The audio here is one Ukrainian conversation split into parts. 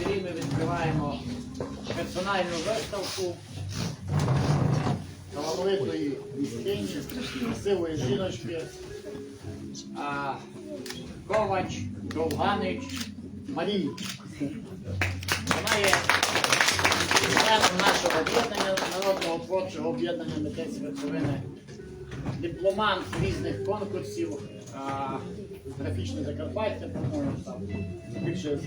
дворі ми відкриваємо персональну виставку талановитої містині, красивої жіночки, а, Ковач, Довганич, Марії. Вона є членом нашого об'єднання, народного творчого об'єднання митецькі верховини, дипломант різних конкурсів, а, графічне Закарпаття, по-моєму, там більше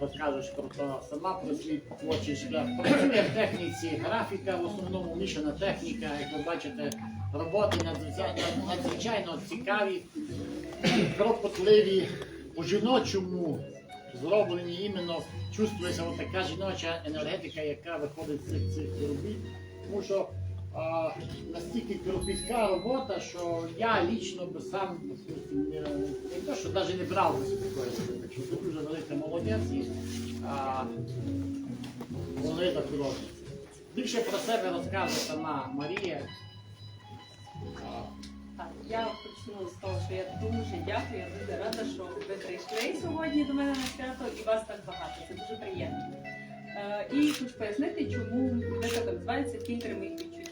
розкажеш про то сама про свій творчий шлях. Працює в техніці графіка, в основному мішана техніка, як ви бачите, роботи надзвичайно, надзвичайно цікаві, кропотливі, по-жіночому зроблені іменно, чувствується така жіноча енергетика, яка виходить з цих, цих робіт. Тому що настільки кропітка робота, що я лічно би сам допустим, не, не те, що навіть не брав би собі такої роботи. Дуже велика молодець і а, так роблять. Більше про себе розкаже сама Марія. Так, я почну з того, що я дуже дякую, я дуже рада, що ви прийшли сьогодні до мене на свято і вас так багато. Це дуже приємно. Е, і хочу пояснити, чому виставка називається фільтри моїх відчуттів.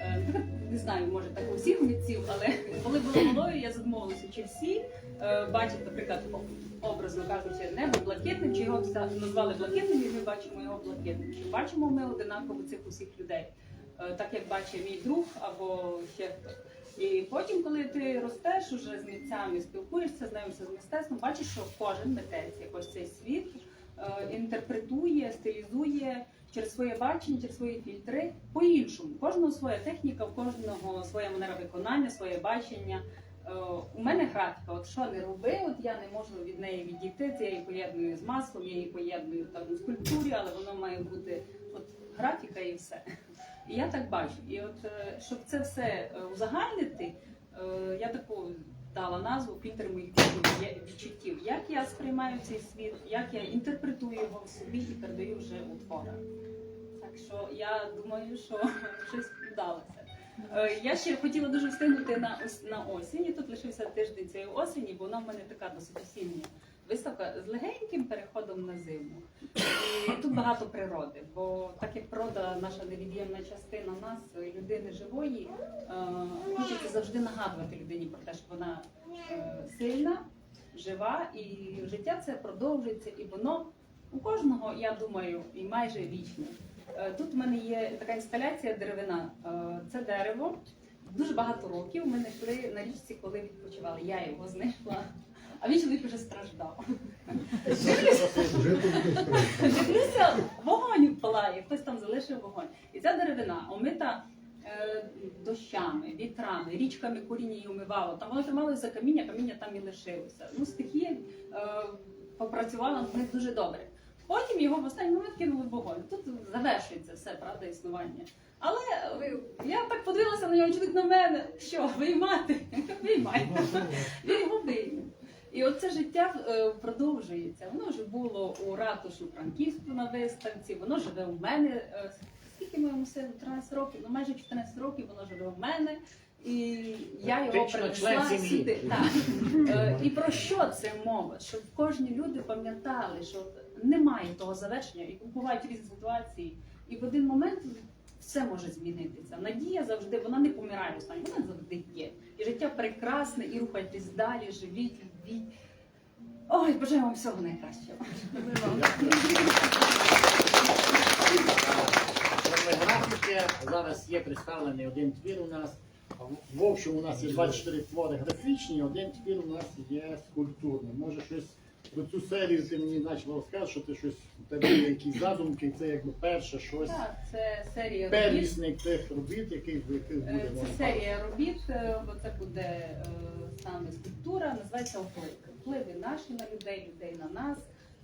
Е, не знаю, може так у всіх митців, але коли була малою, я задумувалася, чи всі е, бачать, наприклад, образно кажучи, небо блакитним, чи його назвали блакитним, і ми бачимо його блакитним. Чи бачимо ми одинаково цих усіх людей, Е, так як бачить мій друг або ще хтось. І потім, коли ти ростеш уже з митцями, спілкуєшся, знайомишся з мистецтвом, бачиш, що кожен митець якось цей світ інтерпретує, стилізує через своє бачення, через свої фільтри по-іншому. Кожного своя техніка, у кожного своя манера виконання, своє бачення. Е, у мене графіка, от що не роби, от я не можу від неї відійти. Це я її поєдную з маслом, я її поєдную там у скульптурі, але воно має бути от графіка і все. І я так бачу. І от е, щоб це все е, узагальнити, я таку дала назву фільтр моїх відчуттів. Як я сприймаю цей світ, як я інтерпретую його в собі і передаю вже у творах. Так що я думаю, що щось вдалося. Е, Я ще хотіла дуже встигнути на на осінь. Тут лишився тиждень цієї осені, бо вона в мене така досить осіння виставка з легеньким переходом на зиму. І тут багато природи, бо так як природа наша невід'ємна частина нас, людини живої, е, хочеться завжди нагадувати людині про те, що вона е, сильна, жива, і життя це продовжується, і воно у кожного, я думаю, і майже вічне. Е, Тут в мене є така інсталяція деревина. Це дерево. Дуже багато років ми знайшли на річці, коли відпочивали. Я його знайшла. А він чоловік вже страждав. Дивлюся, вогонь палає, хтось там залишив вогонь. І ця деревина омита е, дощами, вітрами, річками коріння її умивало. Там воно трималося за каміння, каміння там і лишилося. Ну, стихія е, попрацювала в них дуже добре. Потім його в останній момент кинули в вогонь. Тут завершується все, правда, існування. Але е, я так подивилася на нього, чоловік на мене. Що, виймати? Виймай. Він його. І оце життя е, продовжується. Воно вже було у ратушу Франківську на виставці, воно живе у мене. е, Скільки моєму сину? 13 років, ну майже 14 років воно живе в мене. І я його принесла сюди. Так. Е, І про що це мова? Щоб кожні люди пам'ятали, що немає того завершення, і бувають різні ситуації, і в один момент все може змінитися. Надія завжди вона не помирає останньою, вона завжди є. І життя прекрасне, і рухайтесь далі, живіть, любіть. Ой, бажаю вам всього найкращого. Графіки, зараз є представлений один твір у нас. В общем, у нас є 24 твори графічні, один твір у нас є скульптурний. Може щось про цю серію ти мені почав розказувати, що ти щось у тебе є якісь задумки, це якби перше щось. Так, це серія робіт. Первісник тих робіт, який буде Е, можна Це серія робіт, е, бо це буде е, саме скульптура, називається впливи. Впливи наші на людей, людей на нас,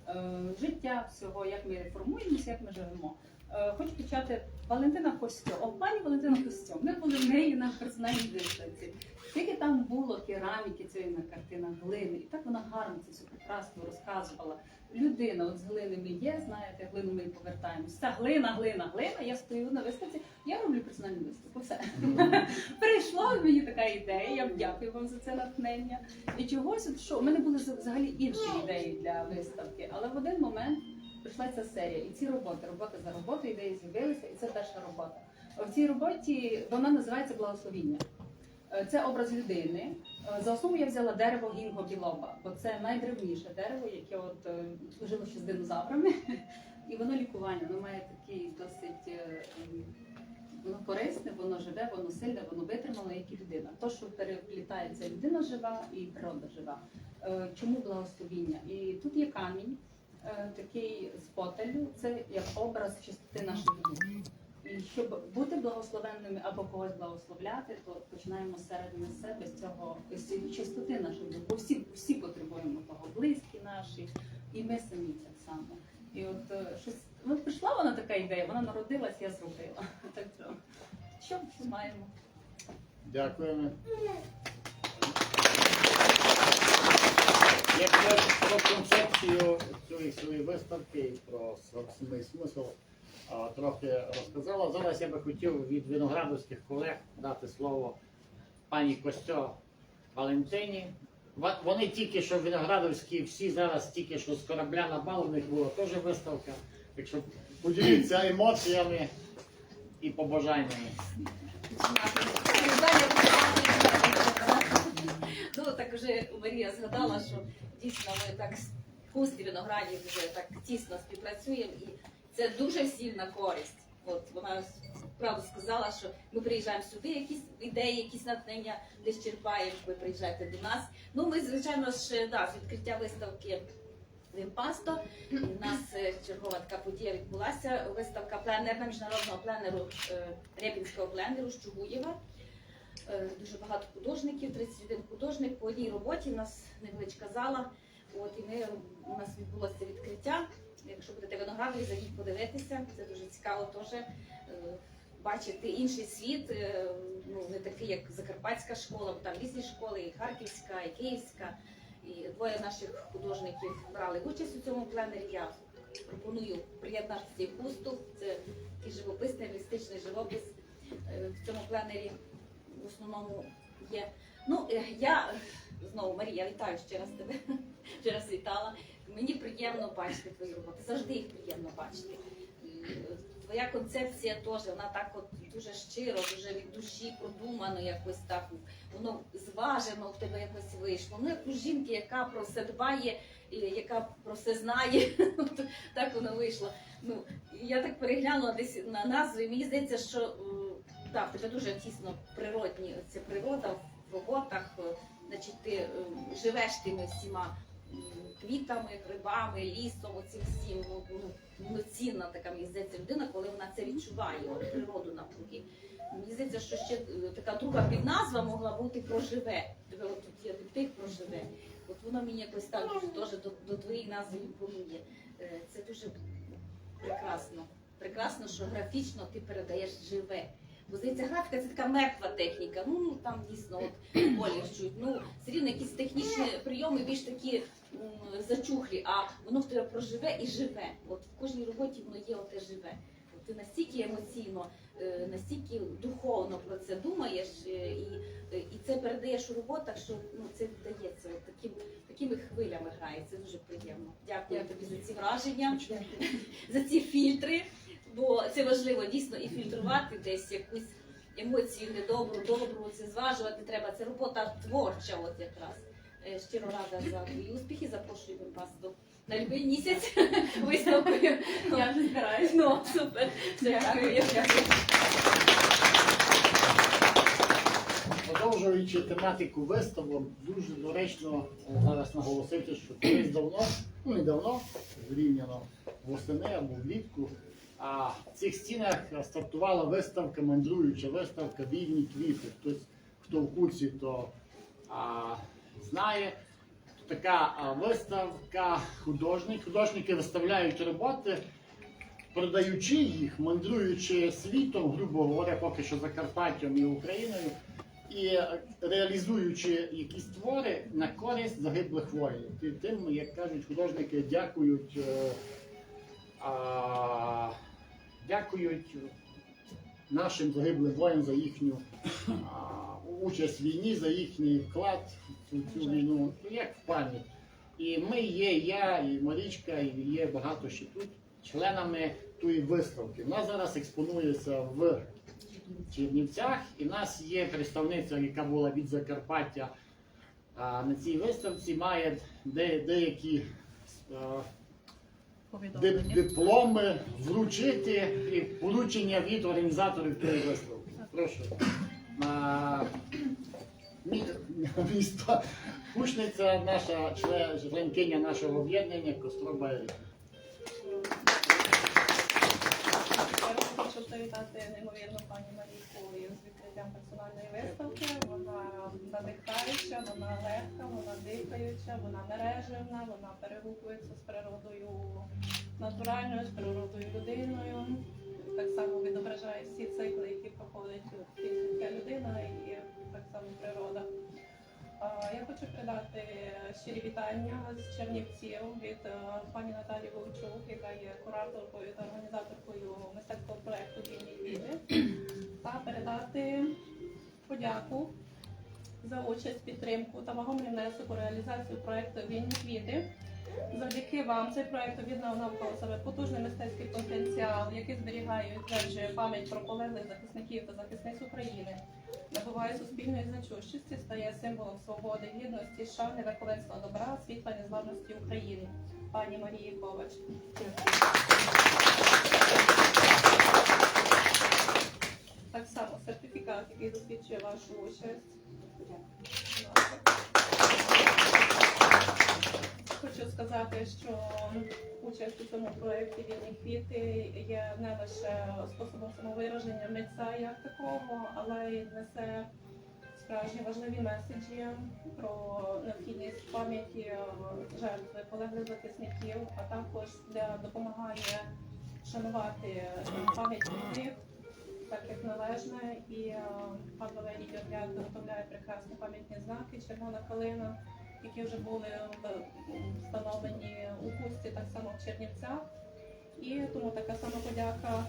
е, життя всього, як ми реформуємося, як ми живемо. Е, Хочу почати Валентина Костьо. О, пані Валентина Костьо. Ми були в неї на персональній виставці. Скільки там було кераміки цієї на картинах глини, і так вона гарно це все прекрасно розказувала. Людина, от з глини ми є, знаєте, глину ми повертаємось. Ця глина, глина, глина. Я стою на виставці, я роблю персональну виставку. Все прийшла мені така ідея. Я дякую вам за це натхнення. І чогось, от що у мене були взагалі інші ідеї для виставки, але в один момент прийшла ця серія. І ці роботи, робота за роботою, ідеї з'явилися, і це перша робота. В цій роботі вона називається Благословіння. Е, Це образ людини. Е, За основу я взяла дерево гінго білоба, бо це найдревніше дерево, яке от е, жило ще з динозаврами. І воно лікування, воно має такий досить воно корисне, воно живе, воно сильне, воно витримане, як і людина. То, що переплітається людина жива і природа жива. Чому благословіння? І тут є камінь, такий з потелю, це як образ чистоти нашої душі. І щоб бути благословенними або когось благословляти, то починаємо зсередини себе з цього з цієї чистоти нашої. Бо всі, всі потребуємо того, близькі наші, і ми самі так само. І от е, щось ну, прийшла вона така ідея, вона народилась, я зробила. Так що, що маємо? Дякуємо. Теж про концепцію цієї своєї виставки про самий смисл трохи розказала. Зараз я би хотів від виноградовських колег дати слово пані Костьо Валентині. Вони тільки що виноградовські, всі зараз тільки що з корабля на бал, у них була теж виставка. Так що поділіться емоціями і побажаннями. Ну так вже Марія згадала, що дійсно ми так кусті виноградів вже так тісно співпрацюємо, і це дуже всім на користь. От вона правду сказала, що ми приїжджаємо сюди, якісь ідеї, якісь натхнення десь черпаємо, ви приїжджаєте до нас. Ну ми звичайно ж да, відкриття виставки. Вімпасто. У нас е, чергова така подія відбулася. Виставка пленерна міжнародного пленеру е, Репінського пленеру. Е, Дуже багато художників, 31 художник. По одній роботі у нас невеличка зала. От і ми у нас відбулося відкриття. Якщо будете виноградові, зайдіть подивитися. Це дуже цікаво теж е, бачити інший світ. е, Ну не такий, як Закарпатська школа, бо там різні школи, і Харківська, і Київська. І двоє наших художників брали участь у цьому пленері. Я пропоную приєднатися і пусту. Це такий живописний, реалістичний живопис е, в цьому пленері в основному є. Ну, е, я е, знову Марія, вітаю ще раз тебе. Ще раз вітала. Мені приємно бачити твої роботи. Завжди їх приємно бачити. Е, твоя концепція теж, вона так от дуже щиро, дуже від душі продумано якось так. Воно зважено в тебе якось вийшло. Ну, як у жінки, яка про все дбає, яка про все знає. Так воно вийшло. Ну, я так переглянула десь на назву, і мені здається, що м, так, тебе дуже тісно природні ця природа в роботах. е, Значить, ти е, живеш тими всіма квітами, грибами, лісом, оцим всім. Ну, ну, ну, цінна така мені здається людина, коли вона це відчуває, от, природу навкруги. Мені здається, що ще е, така друга підназва могла бути проживе. Тебе от тут є тих проживе. От воно мені якось так дуже теж до, до твоєї назви імпонує. Це дуже прекрасно. Прекрасно, що графічно ти передаєш живе. Бо здається, графіка це така мертва техніка. Ну там дійсно от болі чуть. Ну все рівно якісь технічні прийоми більш такі м, зачухлі, а воно в тебе проживе і живе. От в кожній роботі воно є оте живе. От ти настільки емоційно, е, настільки духовно про це думаєш, е, і, е, і це передаєш у роботах, що ну це вдається. От таким такими хвилями грає. Це дуже приємно. Дякую тобі за ці враження, за ці фільтри. Бо це важливо дійсно і фільтрувати десь якусь емоцію недобру, добру, це зважувати треба. Це робота творча, от якраз. Е, Щиро рада за твої успіхи. Запрошую вас до на любий місяць виставкою. Я вже збираюсь. Ну, супер. Дякую. Дякую. Продовжуючи тематику виставок, дуже доречно е, зараз наголосити, що колись давно, ну не давно, зрівняно восени або влітку, а в цих стінах стартувала виставка, мандруюча виставка Вільні квіти. Хтось, хто в курсі, то а, знає. Така а, виставка художник. Художники виставляють роботи, продаючи їх, мандруючи світом, грубо говоря, поки що Закарпаттям і Україною, і реалізуючи якісь твори на користь загиблих воїнів. І Тим, як кажуть художники, дякують, е, а, дякують нашим загиблим воїнам за їхню участь в війні, за їхній вклад в цю, війну, Ну, як в пам'ять. І ми є, я, і Марічка, і є багато ще тут членами тої виставки. Нас зараз експонується в Чернівцях, і нас є представниця, яка була від Закарпаття а, на цій виставці, має де, деякі дип- дипломи вручити і поручення від організаторів виставки. Прошу. А, мі- Місто Кушниця, наша член- членкиня нашого об'єднання Костроба Еріка. Я хочу привітати неймовірну пані Марійку відкриттям персональної виставки. Вона надихаюча, вона легка, вона дихаюча, вона мережевна, вона перегукується з природою натуральною, з природою людиною. Так само відображає всі цикли, які проходить тільки людина і так само природа. Я хочу передати щирі вітання з Чернівців від е, пані Наталі Вовчук, яка є кураторкою та організаторкою мистецького проекту Вільні подяку за участь, підтримку та вагомий внесок у реалізацію проекту Вільні квіти. Завдяки вам цей проект об'єднав навколо себе потужний мистецький потенціал, який зберігає і утверджує пам'ять про полеглих захисників та захисниць України набуває суспільної значущості, стає символом свободи, гідності, шани, верховенства добра, світла незламності України. Пані Марії Ковач. Так само засвідчує вашу участь. Хочу сказати, що участь у цьому проєкті Вільні квіти є не лише способом самовираження митця як такого, але й несе справжні важливі меседжі про необхідність пам'яті жертви полеглих захисників, а також для допомагає шанувати пам'ять них так як належне. І е, пан Валерій Дервяк виготовляє прекрасні пам'ятні знаки, червона калина які вже були е, встановлені у Хусті, так само в Чернівцях. І тому така сама подяка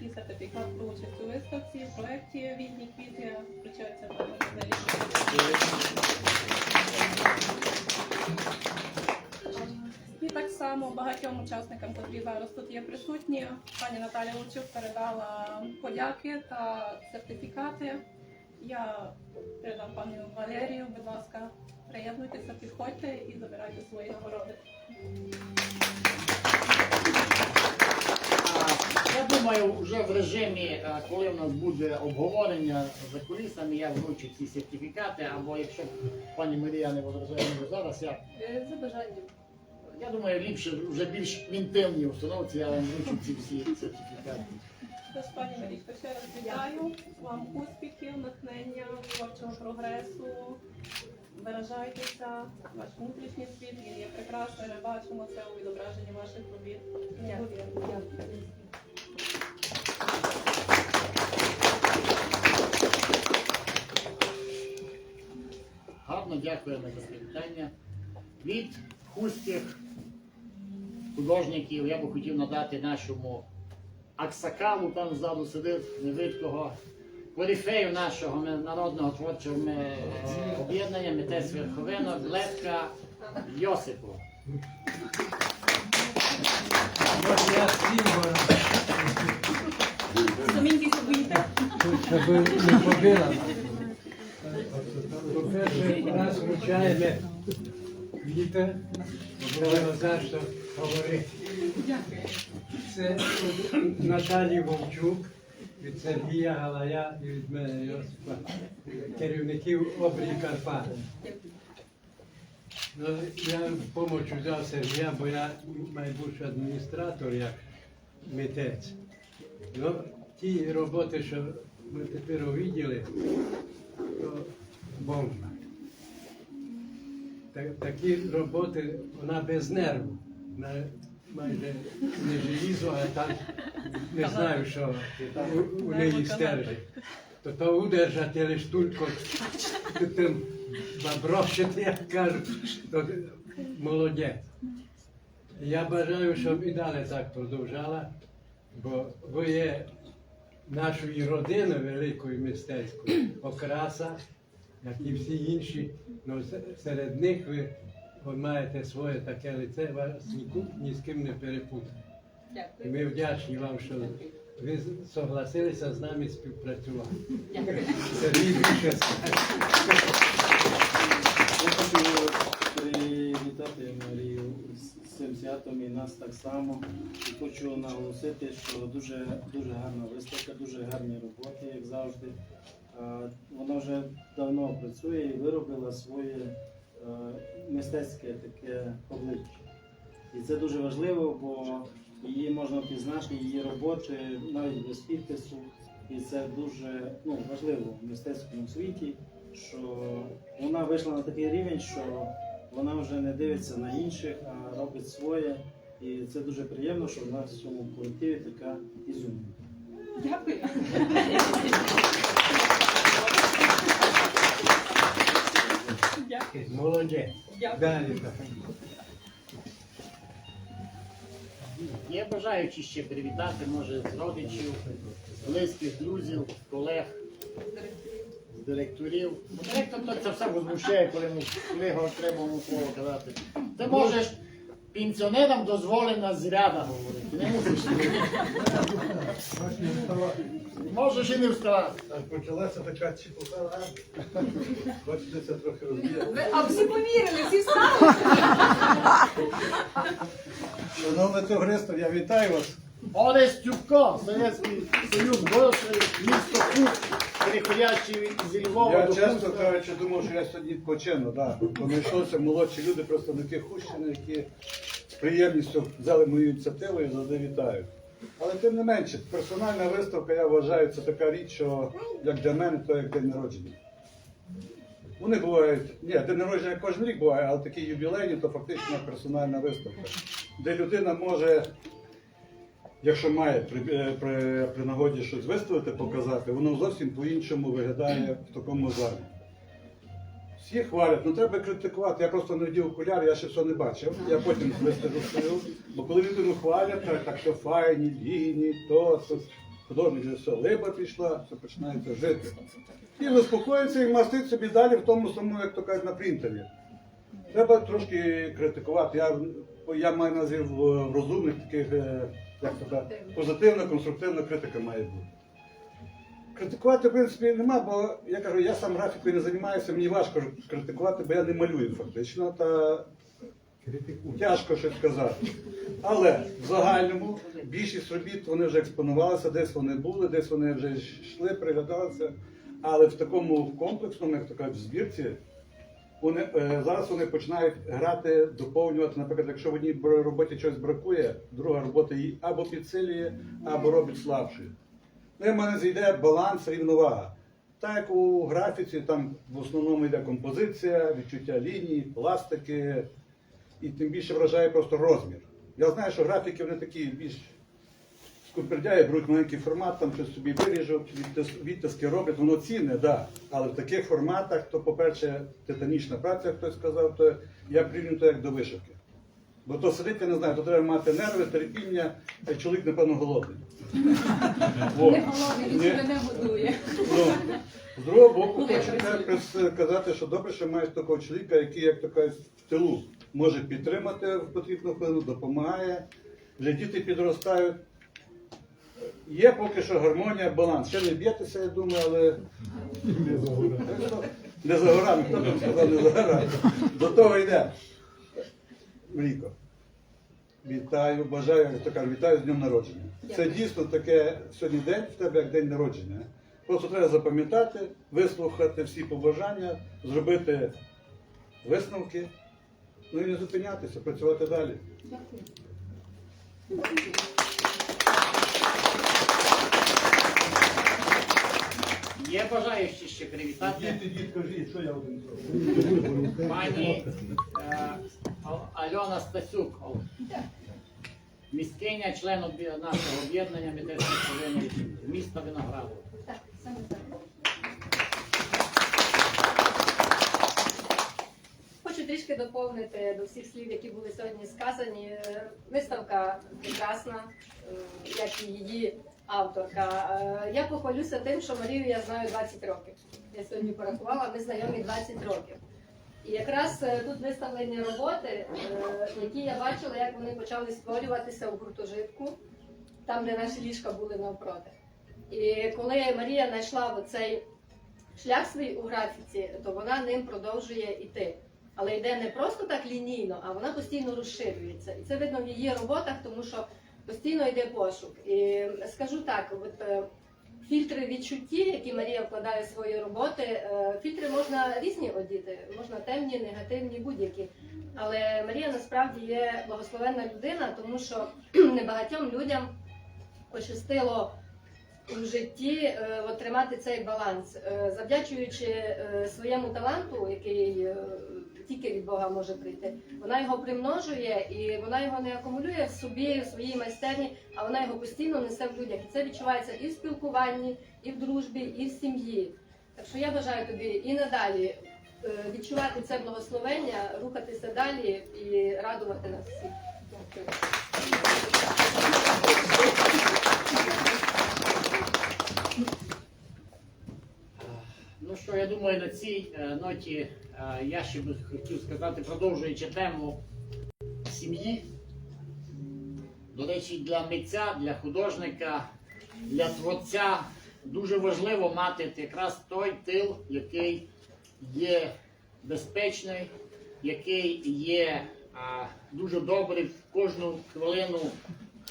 і сертифікат про участь у виставці, в проєкті Вільні квіти включаються в І так само багатьом учасникам, котрі зараз тут є присутні, пані Наталя Лучук передала подяки та сертифікати. Я передам пану Валерію, будь ласка, приєднуйтеся, підходьте і забирайте свої нагороди. Я думаю, вже в режимі, е, коли в нас буде обговорення за кулісами, я вручу ці сертифікати, або якщо пані Марія не возражає зараз, я, Е, За бажанням. Я думаю, ліпше вже більш в інтимній установці я вам вручу ці всі сертифікати. Тож, пані Марічко, ще раз вітаю вам успіхів, натхнення, творчого прогресу. Виражайтеся, ваш внутрішній світ він є прекрасний. Ми бачимо це у відображенні ваших робіт. Неймовірно. Гарно дякуємо за привітання. Від хустих художників я би хотів надати нашому Аксакалу, там ззаду сидить невидкого корифею нашого народного творчого ми- об'єднання митець верховинок Левка Йосипу. Щоб не побила. По-перше, раз вручаємо за що говорити. Це Наталі Вовчук, від Сергія Галая і від мене Йосипа, керівників обрій Карпат. Ну, я в допомогу взяв Сергія, бо я майбутній адміністратор як митець. Ну, ті роботи, що ми тепер увиділи, то бомба. Так, такі роботи, вона без нерву. Майже не желізо, а там не знаю, що у, у неї стержить. То то удержати лиш тільки тим баброщити, як кажуть, то молодець. Я бажаю, щоб і далі так продовжала, бо ви є нашої родини великої мистецької окраса, як і всі інші, але серед них ви ви маєте своє таке лице, вас ні, ні з ким не перепутає. І ми вдячні вам, що ви согласилися з нами співпрацювати. Сергій скаже. Я хочу привітати Марію з цим святом і нас так само. І хочу наголосити, що дуже, дуже гарна виставка, дуже гарні роботи, як завжди. Вона вже давно працює і виробила своє мистецьке таке обличчя. І це дуже важливо, бо її можна пізнати, її роботи навіть без підпису. І це дуже ну, важливо в мистецькому світі, що вона вийшла на такий рівень, що вона вже не дивиться на інших, а робить своє. І це дуже приємно, що в нас в цьому колективі така ізюмінка. Дякую. Молодець. Дякую. Далі. Є бажаючі ще привітати, може, з родичів, близьких, друзів, колег, з директорів. Ну, Директор то це все возмущає, коли ми коли його треба йому слово казати. Ти можеш пенсіонерам дозволено з ряда говорити. Не мусиш. Можеш і не вставати. Почалася така чіпуха. Бачите, це трохи розбіє. А всі повірили, всі встали. Шановне товариство, я вітаю вас. Орес Тюбко, Совєтський Союз, бувший місто Кут, переходячий з Львова Я до чесно Курська. кажучи, думав, що я сьогодні відпочину. Да. Бо знайшлися молодші люди, представники Хущини, які з приємністю взяли мою ініціативу і завжди вітають. Але тим не менше, персональна виставка, я вважаю, це така річ, що як для мене, то як день народження. Вони бувають, ні, день народження кожен рік буває, але такі ювілейні, то фактично персональна виставка, де людина може, якщо має при, е, при, при нагоді щось виставити, показати, воно зовсім по-іншому виглядає в такому залі. Всі хвалять, ну треба критикувати. Я просто не вдів я ще все не бачив. Я потім вистежу свою. Бо коли людину хвалять, так, що файні, лінії, то, художник вже все, либа пішла, все починається жити. І заспокоїться і мастить собі далі в тому самому, як то кажуть, на принтері. Треба трошки критикувати. Я, я маю на розумних таких, е, як то кажуть, позитивна, конструктивна критика має бути. Критикувати, в принципі, нема, бо я кажу, я сам графікою не займаюся, мені важко критикувати, бо я не малюю фактично, та тяжко щось сказати. Але в загальному більшість робіт вони вже експонувалися, десь вони були, десь вони вже йшли, приглядалися. Але в такому комплексному, як то кажуть, в збірці, вони, е, зараз вони починають грати, доповнювати. Наприклад, якщо в одній роботі щось бракує, друга робота її або підсилює, або робить слабшою. Ну, в мене зійде баланс, рівновага. Так як у графіці, там в основному йде композиція, відчуття ліній, пластики, і тим більше вражає просто розмір. Я знаю, що графіки вони такі більш скупердяє, беруть маленький формат, там щось собі виріжуть, відтиски роблять, воно цінне. Да. Але в таких форматах, то, по-перше, титанічна праця, як хтось сказав, то я прирівнюю то як до вишивки. Бо то сидить, я не знаю, то треба мати нерви, терпіння, а чоловік, напевно, голодний. Не голодний, він себе не годує. Ну, з другого боку, хочу сказати, що добре, що маєш такого чоловіка, який, як то кажуть, в тилу може підтримати в потрібну хвилину, допомагає. Вже діти підростають. Є поки що гармонія, баланс. Ще не б'єтеся, я думаю, але не за горами, хто там сказав, не за горами. До того йде. Ріко. Вітаю, бажаю, як то кажуть, вітаю з днем народження. Це дійсно таке сьогодні день в тебе як день народження. Просто треба запам'ятати, вислухати всі побажання, зробити висновки, ну і не зупинятися, працювати далі. Дякую. Є бажаючі ще привітати. Діти, Ідіть, кажіть, що я один зроблю. Пані е, Альона Стасюк, міськиня, член нашого об'єднання мистецьких повинних міста Винограду. Так, саме так. Хочу трішки доповнити до всіх слів, які були сьогодні сказані. Виставка прекрасна, е, як і її авторка. Е, Я похвалюся тим, що Марію я знаю 20 років. Я сьогодні порахувала, ми знайомі 20 років. І якраз е, тут виставлені роботи, е, які я бачила, як вони почали створюватися у гуртожитку, там, де наші ліжка були навпроти. І коли Марія знайшла оцей шлях свій у графіці, то вона ним продовжує йти. Але йде не просто так лінійно, а вона постійно розширюється. І це видно в її роботах, тому що постійно йде пошук. І скажу так, от, е, фільтри відчутті, які Марія вкладає в свої роботи, е, фільтри можна різні одіти, можна темні, негативні, будь-які. Але Марія насправді є благословенна людина, тому що небагатьом людям пощастило у житті е, тримати цей баланс, Е, завдячуючи е, своєму таланту, який тільки від Бога може прийти. Вона його примножує і вона його не акумулює в собі, в своїй майстерні, а вона його постійно несе в людях. І це відчувається і в спілкуванні, і в дружбі, і в сім'ї. Так що я бажаю тобі і надалі відчувати це благословення, рухатися далі і радувати нас всіх. Дякую. Що, я думаю, на цій е, ноті е, я ще би хотів сказати, продовжуючи тему сім'ї. До речі, для митця, для художника, для творця дуже важливо мати якраз той тил, який є безпечний, який є дуже добрий, кожну хвилину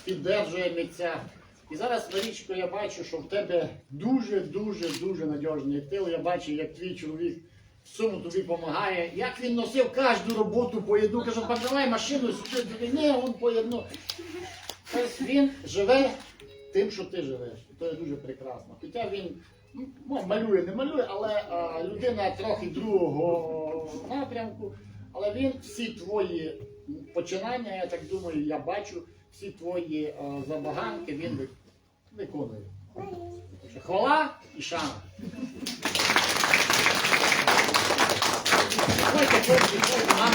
піддержує митця. І зараз, Марічко, я бачу, що в тебе дуже, дуже, дуже надіжний тил. Я бачу, як твій чоловік всьому тобі допомагає. Як він носив кожну роботу по одну, каже, подавай машину сюди. Ні, він по одну. Тобто він живе тим, що ти живеш. І це дуже прекрасно. Хоча він ну, малює, не малює, але а, людина трохи другого напрямку. Але він всі твої починання, я так думаю, я бачу, всі твої а, забаганки він ви- виконує. Так що Хвала і шана. Давайте, хлопці, хлопці, нам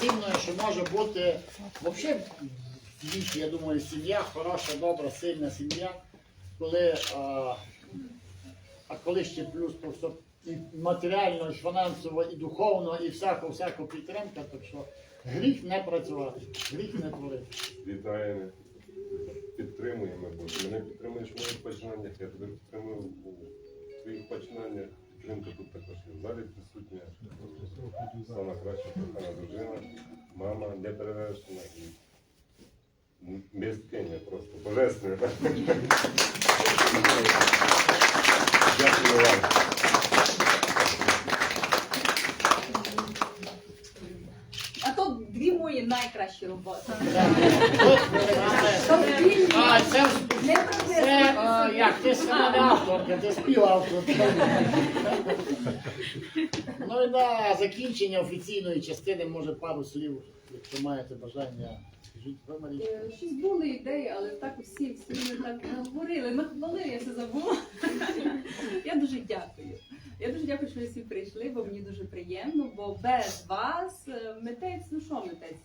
цінне, що може бути взагалі в світі, я думаю, сім'я, хороша, добра, сильна сім'я, коли, а, а коли ще плюс то все і матеріально, і фінансово, і духовно, і всяко, всяко підтримка, так що гріх не працювати, гріх не творити. Вітаємо, підтримуємо, бо ти мене підтримуєш в моїх починаннях, я тебе підтримую у твоїх починаннях. Підтримка тут також і залі присутня. Сама краща кохана дружина, мама неперевершена і м- мисткиня просто божественна. Дякую вам. А то дві мої найкращі роботи. А, це, це а, як, ти сама не авторка, ти співавторка. Ну і на закінчення офіційної частини, може, пару слів, якщо маєте бажання, скажіть, ви, Марія. Е, Щось були ідеї, але так усі, всі ми так наговорили, нахвалили, я все забула. Я дуже дякую. Я дуже дякую, що ви всі прийшли, бо мені дуже приємно, бо без вас е, митець, ну що митець?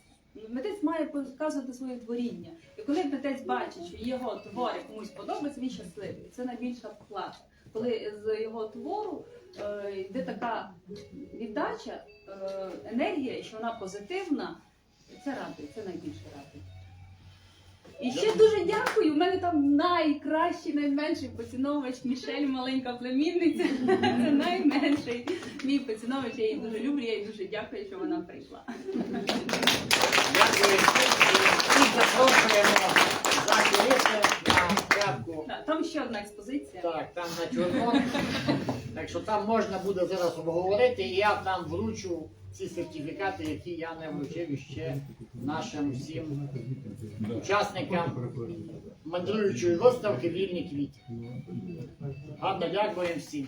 Митець має показувати своє творіння. І коли митець бачить, що його твори комусь подобаються, він щасливий. Це найбільша плата. Коли з його твору е, йде така віддача, е, енергія, що вона позитивна, це радує, це найбільше радує. І ще дуже дякую. У мене там найкращий, найменший поціновувач Мішель, маленька племінниця. Це найменший мій поціновувач. Я її дуже люблю, я їй дуже дякую, що вона прийшла. Дякую. І запрошуємо за куліси на порядку. Так, Там ще одна експозиція. Так, там на чорному. Так що там можна буде зараз обговорити, і я там вручу ці сертифікати, які я не вручив іще нашим всім учасникам мандруючої виставки Вільні квіти. Гарно дякуємо всім.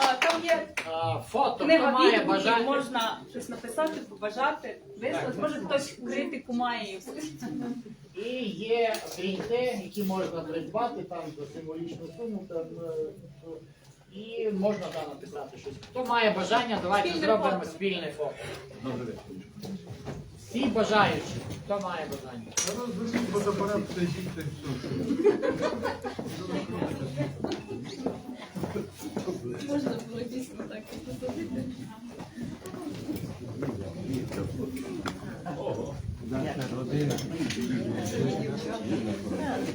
А, там є А, Фото, хто книга має відгуків, бажання. можна щось написати, побажати, висловити. Може хтось критику має якусь. І є принти, які можна придбати там за символічну суму. Там, е, І можна да, написати щось. Хто має бажання, давайте Спільне зробимо фото. спільне фото. Всі бажаючі, хто має бажання. Можна було дійсно так посадити. Наша родина.